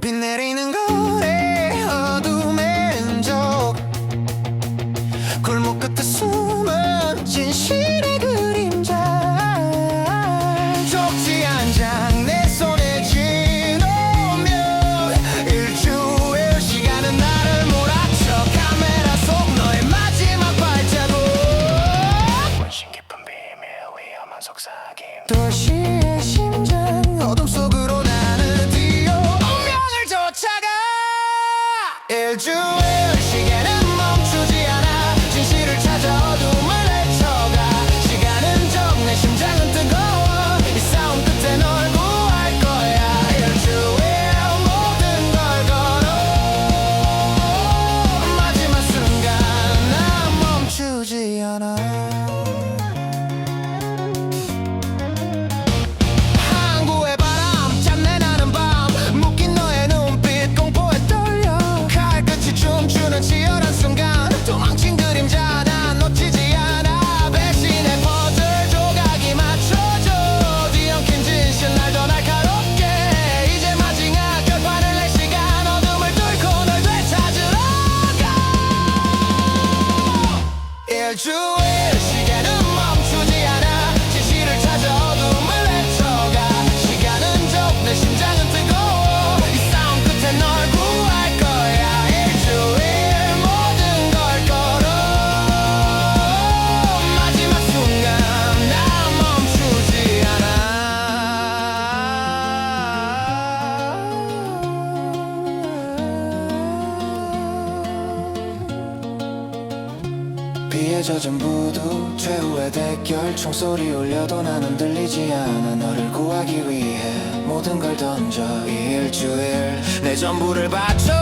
비 내리는 거래 어둠의 흔적. 골목 끝에 숨은 진실의 그림자. 쪽지 한 장 내 손에 쥐놓으면 일주일 시간은 나를 몰아쳐 카메라 속 너의 마지막 발자국. 원신 깊은 비밀 위험한 속삭임. 도시의 심장 어둠 속 일주 일 비에 젖은 부두 최후의 대결. 총소리 울려도 나는 들리지 않아. 너를 구하기 위해 모든 걸 던져. 이 일주일 내 전부를 바쳐